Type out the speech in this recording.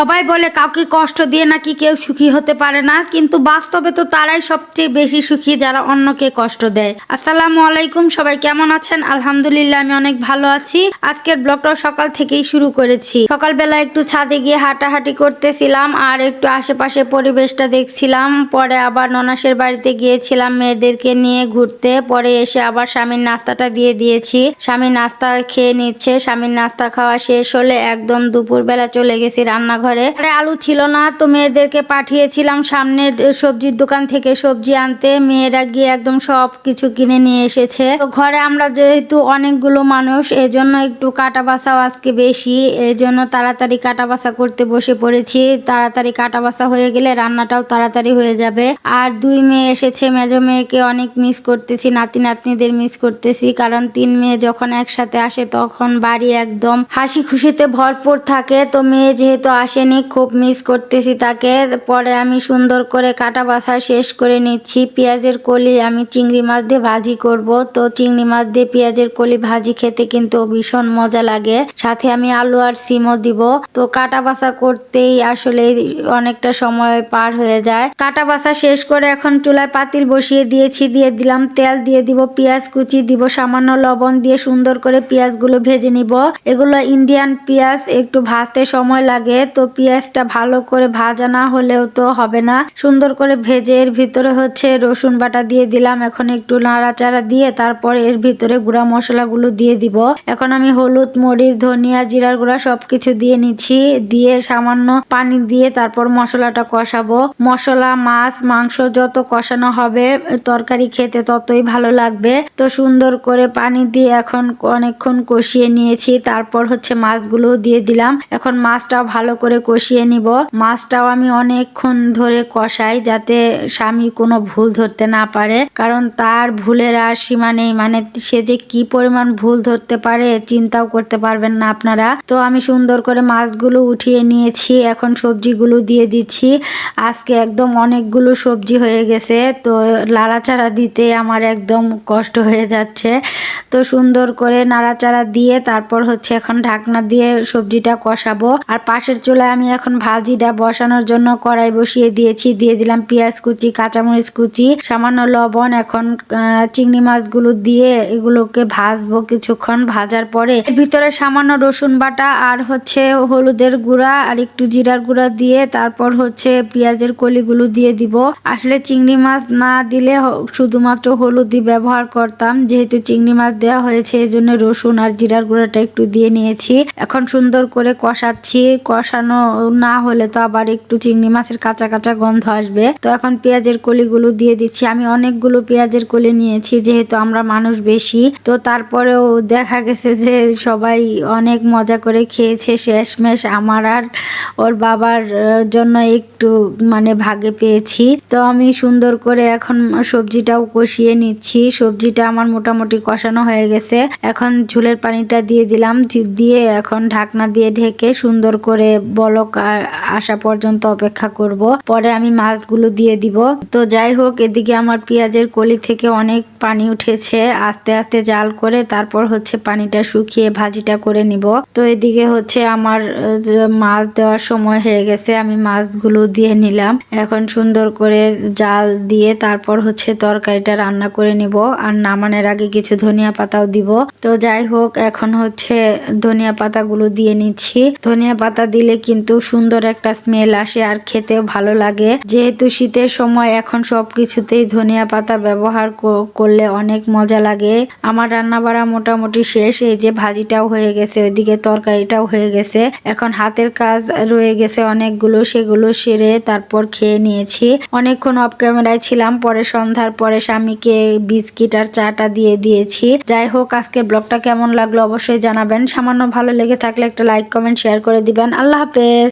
সবাই বলে কাউকে কষ্ট দিয়ে নাকি কেউ সুখী হতে পারে না, কিন্তু বাস্তবে তো তারাই সবচেয়ে বেশি সুখী যারা অন্যকে কষ্ট দেয়। আসসালামু আলাইকুম, সবাই কেমন আছেন? আলহামদুলিল্লাহ, আমি অনেক ভালো আছি। আজকের ব্লগটা সকাল থেকেই শুরু করেছি। সকালবেলা একটু ছাদে গিয়ে হাঁটাহাঁটি করতেছিলাম আর একটু আশেপাশে পরিবেশটা দেখছিলাম। পরে আবার ননাসের বাড়িতে গিয়েছিলাম মেয়েদেরকে নিয়ে ঘুরতে। পরে এসে আবার স্বামীর নাস্তাটা দিয়ে দিয়েছি। স্বামীর নাস্তা খেয়ে নিচ্ছে। স্বামীর নাস্তা খাওয়া শেষ হলে একদম দুপুরবেলা চলে গেছি রান্নাঘরে। আরে আলু ছিল না, তো মেয়েদেরকে পাঠিয়েছিলাম সামনের সবজির দোকান থেকে সবজি আনতে। মেয়েরা গিয়ে একদম সব কিছু কিনে নিয়ে এসেছে। তো ঘরে আমরা যেহেতু অনেকগুলো মানুষ, এজন্য একটু কাটা বাসাও আজকে বেশি। এই জন্য তাড়াতাড়ি কাটা বাসা করতে বসে পড়েছি। তাড়াতাড়ি কাটা বাসা হয়ে গেলে রান্নাটাও তাড়াতাড়ি হয়ে যাবে। আর দুই মেয়ে এসেছে, মেজো মেয়েকে অনেক মিস করতেছি, নাতি নাতনিদের মিস করতেছি। কারণ তিন মেয়ে যখন একসাথে আসে, তখন বাড়ি একদম হাসি খুশিতে ভরপুর থাকে। তো মেয়ে যেহেতু আসেনি খুব মিস করতেছি তাকে। পরে আমি সুন্দর করে কাটা বাসা শেষ করে নিচ্ছি। পেঁয়াজের কলি আমি চিংড়ি মাছ দিয়ে ভাজি করব। তো চিংড়ি মাছ দিয়ে পেঁয়াজের কলি ভাজি খেতে কিন্তু ভীষণ মজা লাগে। সাথে আমি আলু আর সিমও দিব। তো কাটা বাসা করতেই আসলে অনেকটা সময় পার হয়ে যায়। কাটা বাসা শেষ করে এখন চুলায় পাতিল বসিয়ে দিয়েছি। দিয়ে দিলাম তেল, দিয়ে দিব পেঁয়াজ কুচি, দিব সামান্য লবণ দিয়ে সুন্দর করে পেঁয়াজগুলো ভেজে নিব। এগুলো ইন্ডিয়ান পেঁয়াজ, একটু ভাজতে সময় লাগে। তো পেঁয়াজটা ভালো করে ভাজা না হলেও তো হবে না। সুন্দর করে ভেজে এর ভিতরে হচ্ছে রসুন বাটা দিয়ে দিলাম। এখন একটু নাড়াচাড়া দিয়ে তারপর এর ভিতরে গুঁড়া মশলাগুলো দিয়ে দিব। এখন আমি হলুদ, মরিচ, ধনিয়া, জিরার গুঁড়া সবকিছু দিয়ে নিচ্ছি। দিয়ে সামান্য পানি দিয়ে তারপর মশলাটা কষাবো। মশলা, মাছ, মাংস যত কষানো হবে, তরকারি খেতে ততই ভালো লাগবে। তো সুন্দর করে পানি দিয়ে এখন অনেকক্ষণ কষিয়ে নিয়েছি। তারপর হচ্ছে মাছগুলো দিয়ে দিলাম। এখন মাছটাও ভালো করে কষিয়ে নিব। মাছটাও আমি অনেকক্ষণ ধরে কষাই যাতে স্বামী কোনো ভুল ধরতে না পারে। কারণ তার ভুলের আর সীমা নেই। মানে সে যে কি পরিমাণ ভুল ধরতে পারে চিন্তাও করতে পারবেন না আপনারা। তো আমি সুন্দর করে মাছগুলো উঠিয়ে নিয়েছি। এখন সবজিগুলো দিয়ে দিচ্ছি। আজকে একদম অনেকগুলো সবজি হয়ে গেছে। তো লাড়াচাড়া দিতে আমার একদম কষ্ট হয়ে যাচ্ছে। তো সুন্দর করে নাড়াচাড়া দিয়ে তারপর হচ্ছে এখন ঢাকনা দিয়ে সবজিটা কষাবো। আর পাশের চুলায় আমি এখন ভাজিটা বসানোর জন্য কড়াই বসিয়ে দিয়েছি। দিয়ে দিলাম পেঁয়াজ কুচি, কাঁচামরিচ কুচি, সামান্য লবণ, এখন চিংড়ি মাছগুলো দিয়ে এগুলোকে ভাজবো কিছুক্ষণ। ভাজার পরে ভিতরে সামান্য রসুন বাটা আর হচ্ছে হলুদের গুঁড়া আর একটু জিরার গুঁড়া দিয়ে তারপর হচ্ছে পেঁয়াজের কলিগুলো দিয়ে দিব। আসলে চিংড়ি মাছ না দিলে শুধুমাত্র হলুদই ব্যবহার করতাম। যেহেতু চিংড়ি মাছ দেওয়া হয়েছে এই জন্য রসুন আর জিরার গুঁড়াটা একটু দিয়ে নিয়েছি। এখন সুন্দর করে কষাচ্ছি। কষানো না হলে তো আবার একটু চিংড়ি মাছের কাঁচা কাঁচা গন্ধ আসবে। তো এখন পেঁয়াজের কলিগুলো দিয়ে দিচ্ছি। আমি অনেকগুলো পেঁয়াজের কলি নিয়েছি, যেহেতু আমরা মানুষ বেশি। তো তারপরেও দেখা গেছে যে সবাই অনেক মজা করে খেয়েছে। শেষমেশ আমার আর ওর বাবার জন্য একটু মানে ভাগে পেয়েছি। তো আমি সুন্দর করে এখন সবজিটাও কষিয়ে নিচ্ছি। সবজিটা আমার মোটামুটি কষানো হয়ে গেছে। এখন ঝুলের পানিটা দিয়ে দিলাম। দিয়ে এখন ঢাকনা দিয়ে ঢেকে সুন্দর করে বলক আসা পর্যন্ত অপেক্ষা করব। পরে আমি মাছগুলো দিয়ে দিব। তো যাই হোক, এদিকে আমার পেঁয়াজের কলি থেকে অনেক পানি উঠেছে। আস্তে আস্তে জাল করে তারপর হচ্ছে পানিটা শুকিয়ে ভাজিটা করে নিব। তো এদিকে হচ্ছে আমার মাছ দেওয়ার সময় হয়ে গেছে, আমি মাছগুলো দিয়ে নিলাম। এখন সুন্দর করে জাল দিয়ে তারপর হচ্ছে তরকারিটা রান্না করে নিব। আর নামানোর আগে কিছু ধনিয়া পাতাও দিব। তো যাই হোক, এখন হচ্ছে ধনিয়া পাতাগুলো দিয়ে নিচ্ছি। ধনিয়া পাতা দিলে কিন্তু সুন্দর একটা স্মেল আসে আর খেতেও ভালো লাগে। যেহেতু শীতের সময় এখন সবকিছুতেই ধনিয়া পাতা ব্যবহার করলে অনেক মজা লাগে। আমার রান্না বাড়া মোটামুটি শেষ, এই যে ভাজিটাও হয়ে গেছে, ওইদিকে তরকারিটাও হয়ে গেছে। এখন হাতের কাজ রয়ে গেছে অনেকগুলো, সেগুলো সেরে তারপর খেয়ে নিয়েছি। অনেকক্ষণ অফ ক্যামেরায় ছিলাম, পরে সন্ধ্যার পরে স্বামীকে বিস্কিট আর চাটা দিয়ে দিয়েছি। যাই হোক আজকে ব্লগটা কেমন লাগল অবশ্যই জানাবেন। সামান্য ভালো লেগে থাকলে একটা লাইক কমেন্ট শেয়ার করে দিবেন। আল্লাহ হাফেজ। que